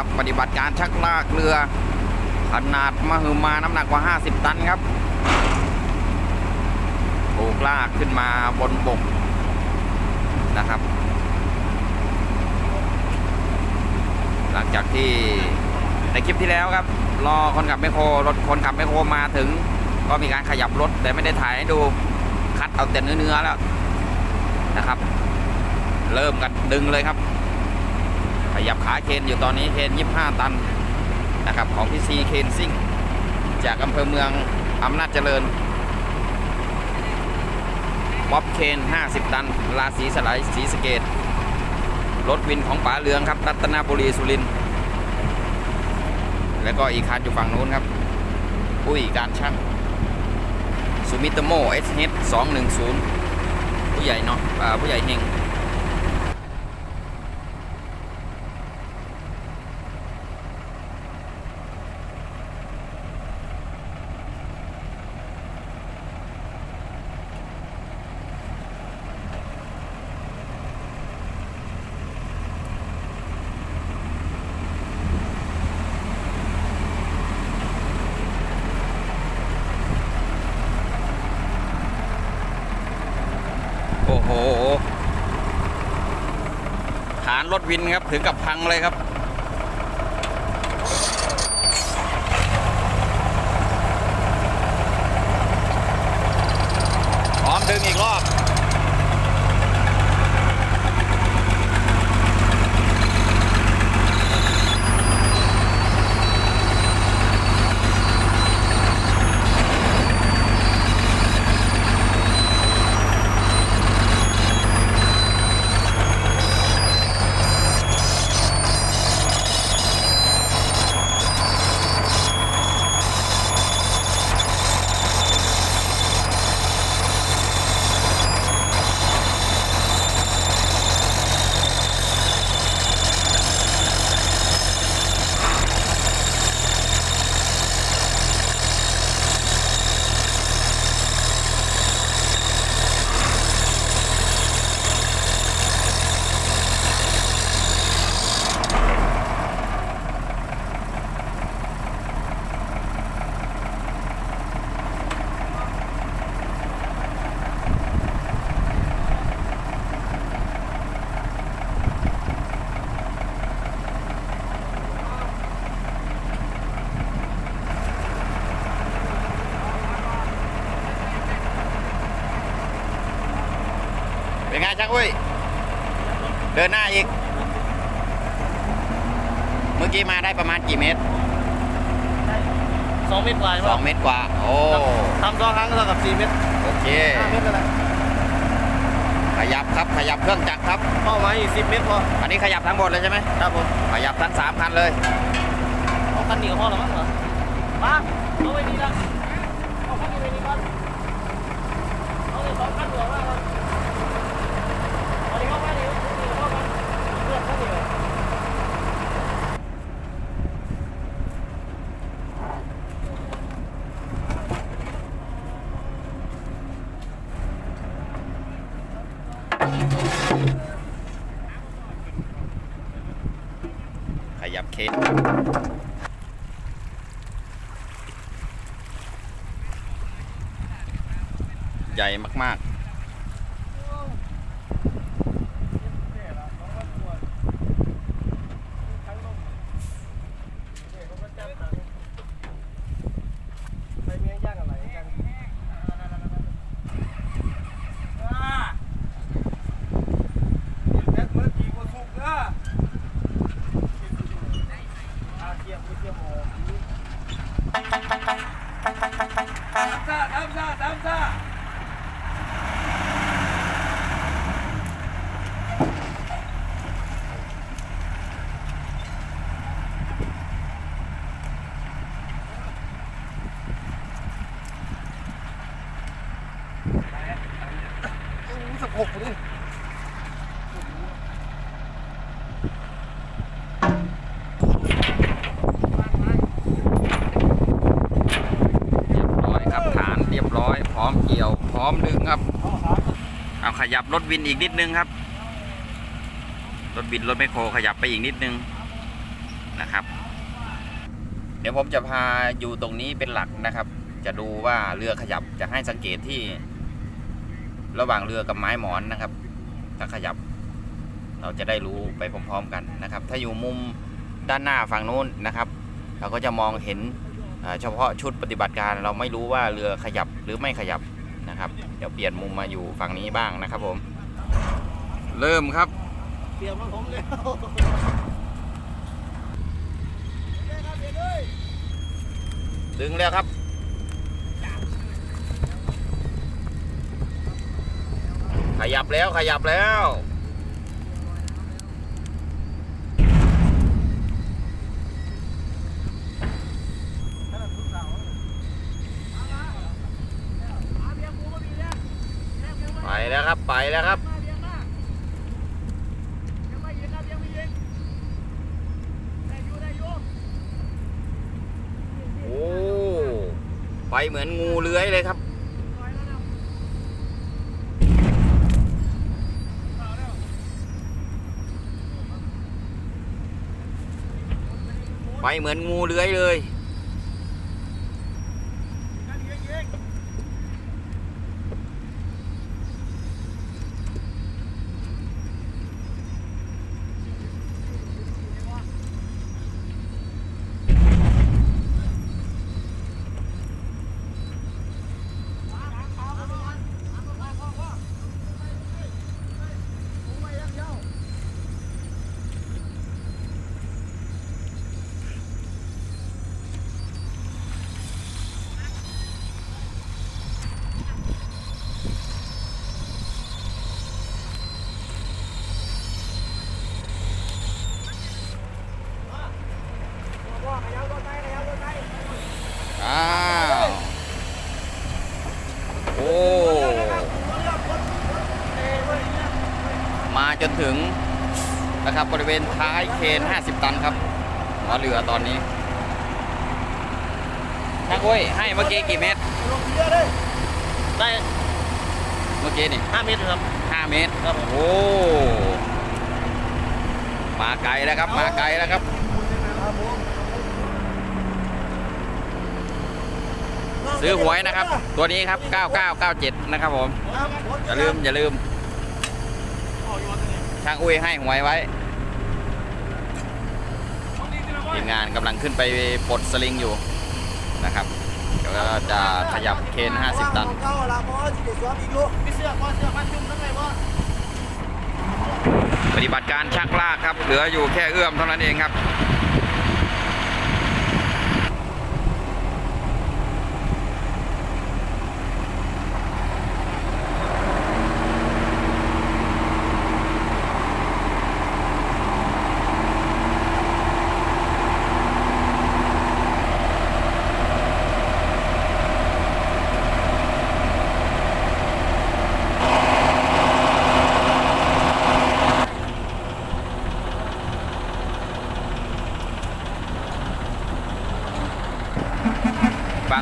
นะครับ ปฏิบัติการชักลากเรือ ขนาดมหึมาน้ำหนักกว่า 50 ตันครับถูกลากขึ้นมาบนบกนะครับ หลังจากที่ในคลิปที่แล้วครับ รอคนขับแมโครรถคนขับแมโครมาถึง ก็มีการขยับรถแต่ไม่ได้ถ่ายให้ดูคัดเอาแต่เนื้อๆแล้วนะครับ เริ่มกันดึงเลยครับ ยับขาเคนอยู่ตอนนี้เคน25 ตันนะครับของพี่ซีเคนซิ่งจากอำเภอเมืองอำนาจเจริญบ๊อบเคน 50 ตัน ราศีสไลด์สีสเกต รถวินของป๋าเรืองครับ รัตนบุรีสุริน แล้วก็อีกคันอยู่ฝั่งนู้นครับ อุ้ยการช่างซูมิโตโมเอสเฮด210ผู้ใหญ่เนาะอาผู้ใหญ่เฮง โอ้โห ฐาน รถวินครับถึงกับพังเลยครับ พร้อมดึงอีกรอบ เมื่อกี้มาได้ประมาณกี่เมตรสองเมตรกว่าใช่ไหมสองเมตรกว่า โอ้ทำสองครั้งเท่ากับสี่เมตรโอเคห้าเมตรก็ได้ขยับครับขยับเครื่องจักรครับเป้าหมายอีกสิบเมตรพออันนี้ขยับทั้งหมดเลยใช่ไหมครับผมขยับทั้งสามคันเลยเอาคันเดียวพอหรือมั้งเหรอมาเอาไปดีละเอาคันนี้ไปดีก่อนเอาเลยสองคันเดียวมาก่อนเอาดีเข้ามาดีดีเข้ามาเลือกคันเดียว ข ยับเคนใหญ่มากไปเมียย่างอะไรกันแม็กเมื่อกี้ก็สุกนะอาเทียมเทียมโอ้ทำซ่าทำซ่าทำซ่า สักหกเลย ๆ เรียบร้อยครับ ฐานเรียบร้อย พร้อมเกี่ยว พร้อมดึงครับ เอาข ยับรถวินอีกนิดนึงครับ รถบินรถแมคโครขยับไปอีกนิดนึงนะครับ เดี๋ยวผมจะพาอยู่ตรงนี้เป็นหลักนะครับ จะดูว่าเรือขยับจะให้สังเกตที่ ระหว่างเรือกับไม้หมอนนะครับ ถ้าขยับ เราจะได้รู้ไปพร้อมๆกันนะครับ ถ้าอยู่มุมด้านหน้าฝั่งนู้นนะครับ เราก็จะมองเห็นเฉพาะชุดปฏิบัติการเราไม่รู้ว่าเรือขยับหรือไม่ขยับ นะครับ เดี๋ยวเปลี่ยนมุมมาอยู่ฝั่งนี้บ้างนะครับผม เริ่มครับ เปลี่ยนมาผมแล้วดึงแล้วครับขยับแล้วขยับแล้ว ไปแล้วครับ ไปแล้วครับ โอ้ ไป เหมือนงูเลื้อยเลยครับ ไปเหมือนงูเลื้อยเลย อ้าว โอ้ มาจนถึงนะครับบริเวณ ท้ายเคน50 ตันครับหัวเรือตอนนี้ช่างอุ้ยให้เมื่อกี้กี่เมตร ได้เมื่อกี้นี่ห้าเมตรครับ 5 เมตรครับผมโอ้มาไกลแล้วครับมาไกลแล้วครับซื้อหวยนะครับ ตัวนี้ครับ 9997 นะครับผม อย่าลืมอย่าลืม ช่างอุ้ยให้หวยไว้ ทีมงานกำลังขึ้นไปปลดสลิงอยู่นะครับเดี๋ยวจะขยับเคน 50 ตัน ปฏิบัติการชักลากครับ เหลืออยู่แค่เอื้อมเท่านั้นเองครับ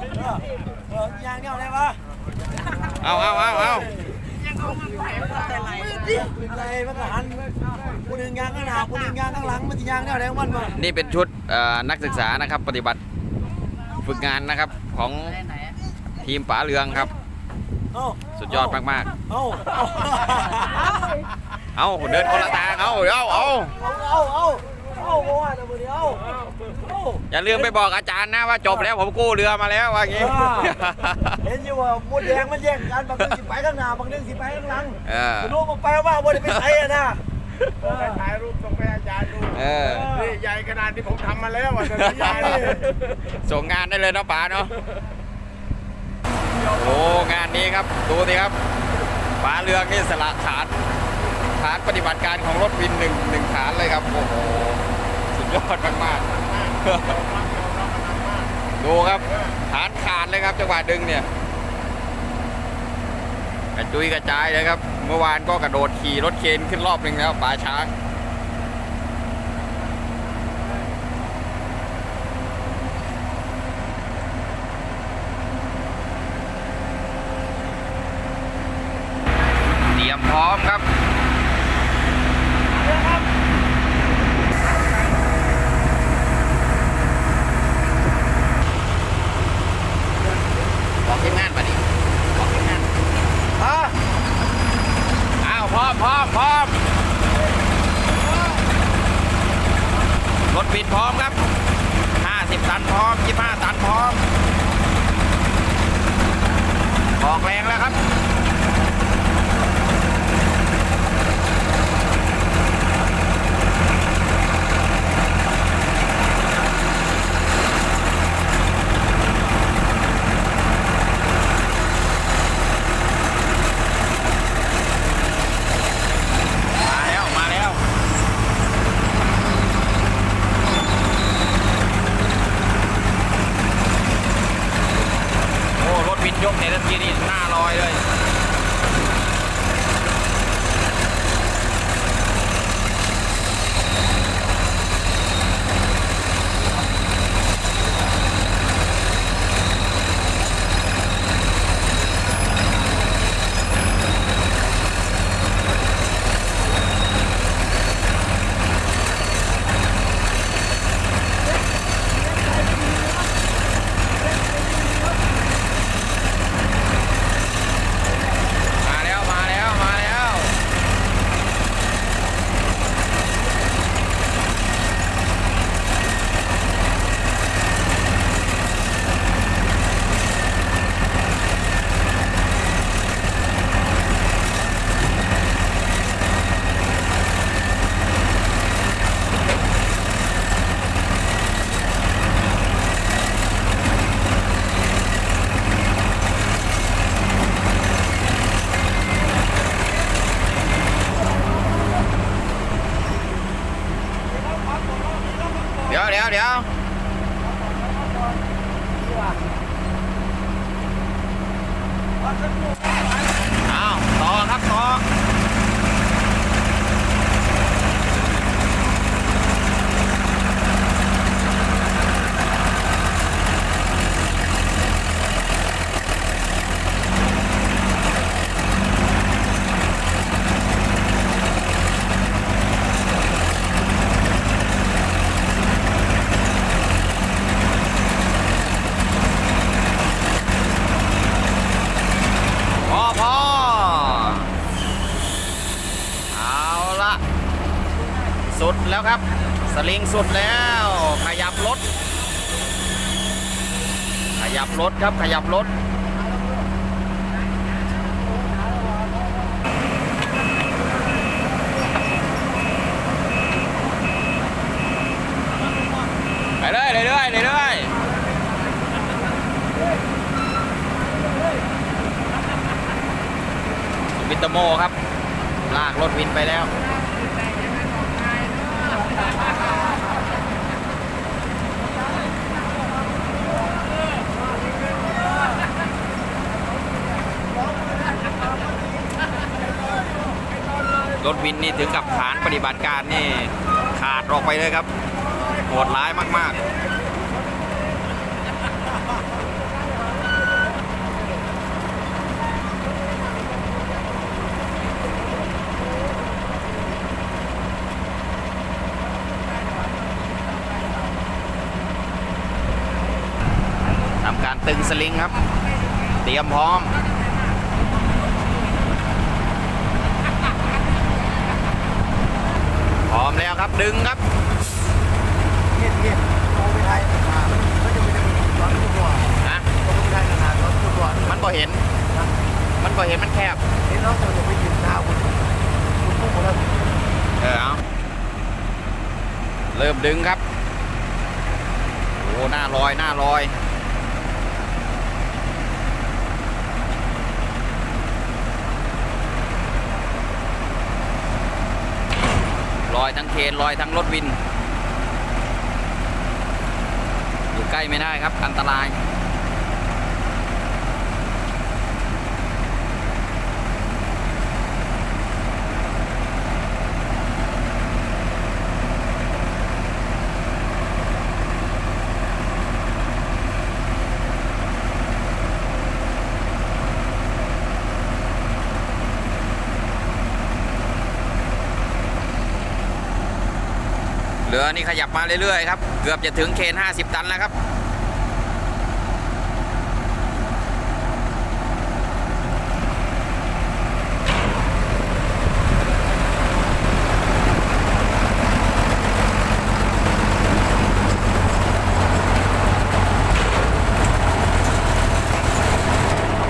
ออยางเนี่ยได้ปะเอาเอาเอาเอาอะไรมันก็หันผู้หนึ่งยางข้างหน้าผู้หนึ่งยางข้างหลังมันจะยางเนี่ยได้มันมานี่เป็นชุดนักศึกษานะครับปฏิบัติฝึกงานนะครับของทีมป๋าเรืองครับสุดยอดมากเอ้าเอาเอาเดินคนละทางเอาเอาเอาเอาเอาเอาเอาโอ้ยนะมือเดียวเอา อย่าลืมไปบอกอาจารย์นะว่าจบแล้วผมกู้เรือมาแล้วว่างี้เห็นอยู่ว่าหมดแดงมันแย่งกันบางนึงสิไปข้างหน้าบางนึงสิไปข้างหลังเออไม่รู้มันไปว่าบ่ได้ไปใส่อะนะไปถ่ายรูปส่งไปให้อาจารย์ดูเออนี่ใหญ่ขนาดที่ผมทำมาแล้วอะเดี๋ยวนี้ใหญ่ส่งงานได้เลยเนาะป๋าเนาะโอ้งานนี้ครับดูสิครับป๋าเรืองนี่สละฐานฐานปฏิบัติการของรถวินหนึ่งหนึ่งฐานเลยครับโอ้โหสุดยอดมากๆ ดูครับฐานขาดเลยครับจังหวะดึงเนี่ยกระจุยกระจายเลยครับ เมื่อวานก็กระโดดขี่รถเคนขึ้นรอบหนึ่งแล้วป่าช้าง เตรียมพร้อมครับ บอกทีมงานปะดิบอกทีมงาน ฮะ อ้าวพร้อมพร้อมพร้อมรถบินพร้อ มครับ 50 ตันพร้อม 25 ตันพร้อมออกแรงแล้วครับ มาแล้ว มาแล้ว โอ้รถวินยกในทันทีนี่หน้าลอยเลย มาแล้ว มาแล้ว มาแล้ว เดี๋ยวเดี๋ยวเดี๋ยวอ้าวต่อครับต่อพอพอเอาละสุดแล้วครับ สลิงสุดแล้ว ขยับรถ ขยับรถครับ ขยับรถไปเลยเรื่อยเรื่อยวินเตอร์โมครับ ลากรถวินไปแล้ว รถวินนี่ถึงกับฐานปฏิบัติการนี่ขาดออกไปเลยครับโหดร้ายมากๆทำการตึงสลิงครับ เตรียมพร้อม พร้อมแล้วครับดึงครับเงี้ยเงี้ยโตไม่ไทยอ่ามันมันจะม่ได้ร้อนตัวนะโตไม่ไทยขนาดร้อนตัวมันบ่เห็น มันบ่เห็นมันแคบเห็นน้องตัวจะไปยืนหน้าคุณคุณพุ่งหมดแล้วเออเอาเริ่มดึงครับโอ้หน้าลอยหน้าลอย อยทั้งเคนลอยทั้งรถวิน อยู่ใกล้ไม่ได้ครับ อันตราย รือนี่ขยับมาเรื่อยๆครับ เกือบจะถึงเคน50 ตันแล้วครับ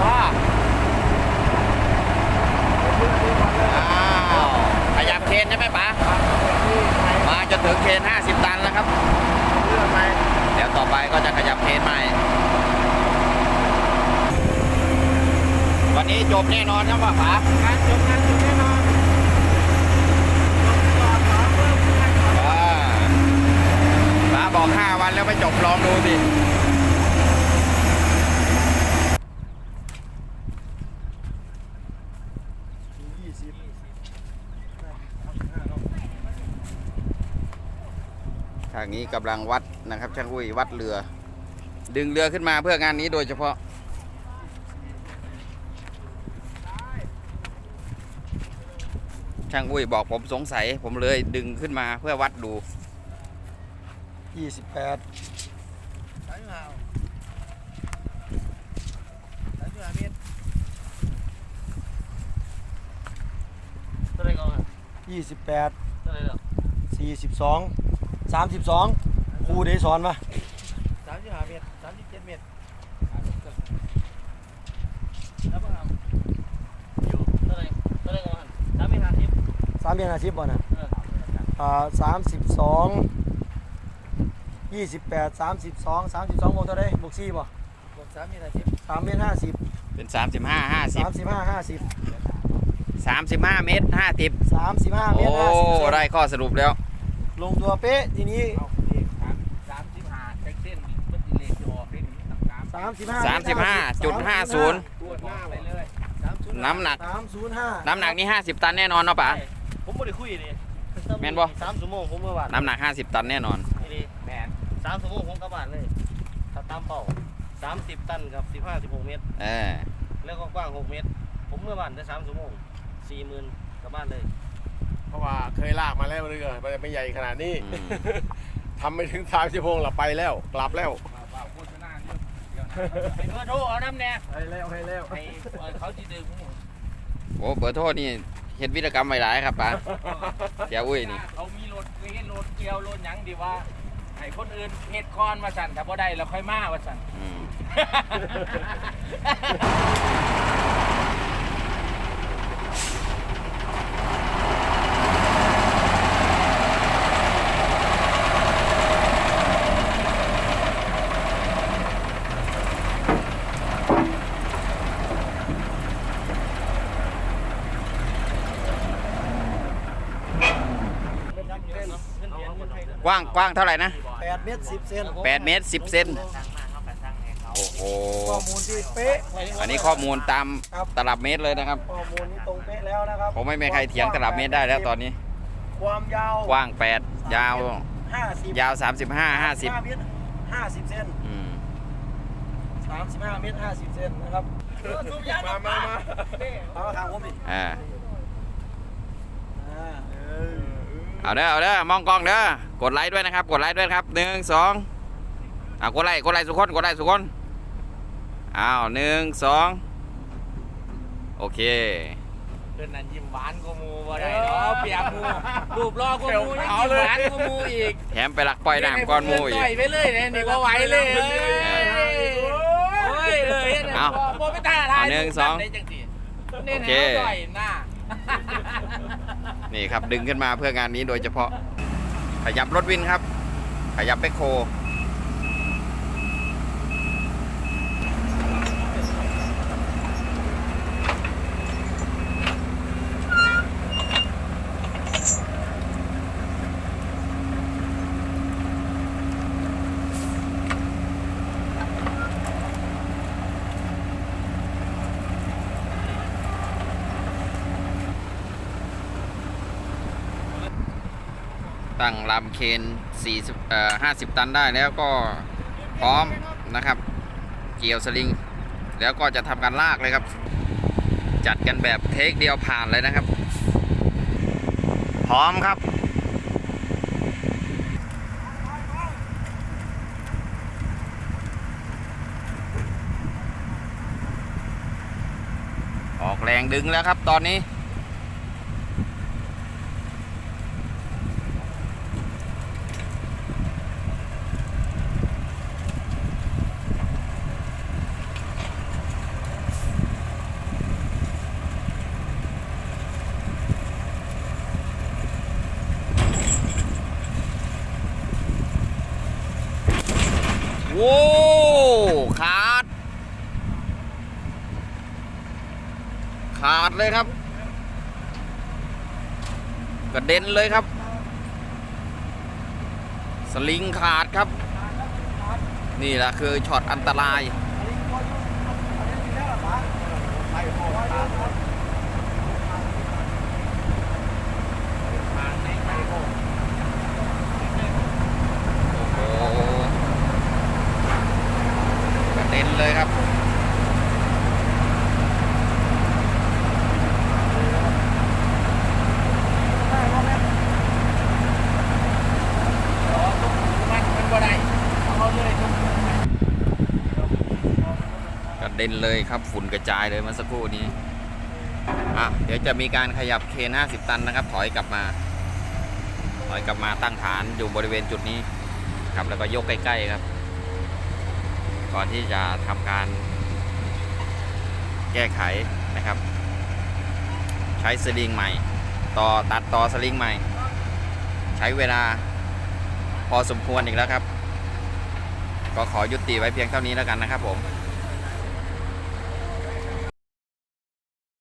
พ่ออ้าวขยับเคนใช่ไหมป๋า มาจะถึงเคน 50 ตันแล้วครับ เรื่องไหม เดี๋ยวต่อไปก็จะขยับเคนใหม่ วันนี้จ บแน่นอนครับว่าป๋าการจบงานจบแน่นอนอ่าป๋าบอก5วันแล้วไม่จบลองดูสิยี่สิบทางนี้กำลังวัดนะครับช่างอุ้ยวัดเรือ ดึงเรือขึ้นมาเพื่องานนี้โดยเฉพาะ ช่างอุ้ยบอกผมสงสัย ผมเลยดึงขึ้นมาเพื่อวัดดู ยี่สิบแปดสายห่าวสายห่าวเมตรตัวไหนก่อนยี่สิบแปดตัวไหนเหรอสี่สิบสองสามสิบสองครูได้สอนปะ สามสิบห้าเมตรสามสิบเจ็ดเมตร แล้วก็ทำอยู่ตัวไหนตัวไหนก่อนสามเมตรห้าสิบ สามเดือนอาชีพบ่นะเอออ่าสามสิบสองยี่สิบแปดสามสิบสองสามสิบสองบวกเท่าไรบวกสี่บ่บวกสามเมตรห้าสิบสามเมตรห้าสิบเป็น35สามสิบห้าห้าสิบ50 35เมตร50สามสิบห้าเมโอ้ตรห้าสิบได้ข้อสรุปแล้ว ลงตัวเป๊ะทีนี้เอาเลขสามสามสิบห้าเส้นเส้นมันเลขจะออกได้ถึงต่างสามสิบห้า35.50ๆตัวหน้าไปเลยสามศูนย์น้ำหนักสามศูนย์ห้าน้ำหนักนี่50ตันแน่นอนเนาะป๋า ผมไม่ได้คุยเลยแม่นบ่ สามชั่วโมงผมเมื่อวานน้ำหนัก 50 ตันแน่นอน นี่ดิแมนสามชั่วโมงผมกลับบ้านเลยถ้าตามเป้าสามสิบตันกับสิบห้าสิบหกเมตร เออ แล้วก็กว้างหกเมตร ผมเมื่อวานได้สามชั่วโมงสี่หมื่นกลับบ้านเลย เพราะว่าเคยลากมาแล้วเรือมันไม่ใหญ่ขนาดนี้ อืม ทำไม่ถึงสามชั่วโมงเราไปแล้ว กลับแล้วไอ้เบอร์โทรเอาน้ำแน่ให้แล้วให้แล้วไอ้เขาจีดึงโอ้เบอร์โทษนี่ เห็นวิรกรรมไว้หลายครับป๋าเจ้าอุ้ยนี่เขามีรถเฮ็ดรถเกี่ยวรถหยังดีว่าให้คนอื่นเฮ็ดก่อนมาสั่นถ้าบ่ได้แล้วค่อยมาว่าสั่น อืม กว้างกว้างเท่าไหร่นะแปดเมตรสิบเซน8เมตร10 เซนโอ้โห ข้อมูลที่เป๊ะ อันนี้ข้อมูลตามตลับเมตรเลยนะครับ ข้อมูลนี้ตรงเป๊ะแล้วนะครับผมไม่มีใครเถียงตลับเมตรได้แล้วตอนนี้ ความยาวกว้าง 8 ยาว ห้าสิบยาว 35 50เมตรห้าสิบเซนอืมสามสิบห้าเมตรห้าสิบเซนนะครับมามามาเอามาทางผมดิอ่าอ่า เออเอาเด้อเอาเด้อมองกล้องเด้อกดไลค์ด้วยนะครับ กดไลค์ด้วยครับหนึ่งสองเอากดไลค์กดไลค์สุกคนกดไลค์สุกคนอ้าวหนึ่งสองโอเคเพื่อนนั่นยิ้มหวานกูมูบ่ได้เนาะเปียกมูรูปรอกูมูยังยิ้มหวานกูมูอีกแถมไปหลักปล่อยน้ำก้อนหมูอีกต่อยไปเลยเนี่ยนี่ว่าไหวเลยเอ้ยโอ้ยเลยเนี่ยเอาโบไปตาทายเอาหนึ่งสองได้จังสิเน้นโอให้เคเขาต่อยหน้า นี่ครับดึงขึ้นมาเพื่องานนี้โดยเฉพาะขยับรถวินครับ ขยับไปโค ตั้งลำเคน40เอ่อ50 ตันได้แล้วก็พร้อมนะครับ เกี่ยวสลิง แล้วก็จะทำการลากเลยครับ จัดกันแบบเทคเดียวผ่านเลยนะครับ พร้อมครับออกแรงดึงแล้วครับตอนนี้ โว้ขาด ขา ดเลยครับกระเด็นเลยครับ สลิงขาดครับ นี่แหละคือช็อตอันตรายโอ้โหกระเด็นเลยครับ มันมันบ่ได้เอาเลยทุก กระ เด็นเลยครับฝุ่นกระจายเลยเมื่อสักครู่นี้อะเดี๋ยวจะมีการขยับเคน50 ตันนะครับ ถอยกลับมา ถอยกลับมาตั้งฐานอยู่บริเวณจุดนี้ครับแล้วก็ยกใกล้ๆครับ ก่อนที่จะทำการแก้ไขนะครับ ใช้สลิงใหม่ ต่อตัดต่อสลิงใหม่ ใช้เวลาพอสมควรอีกแล้วครับ ก็ขอยุติไว้เพียงเท่านี้แล้วกันนะครับผม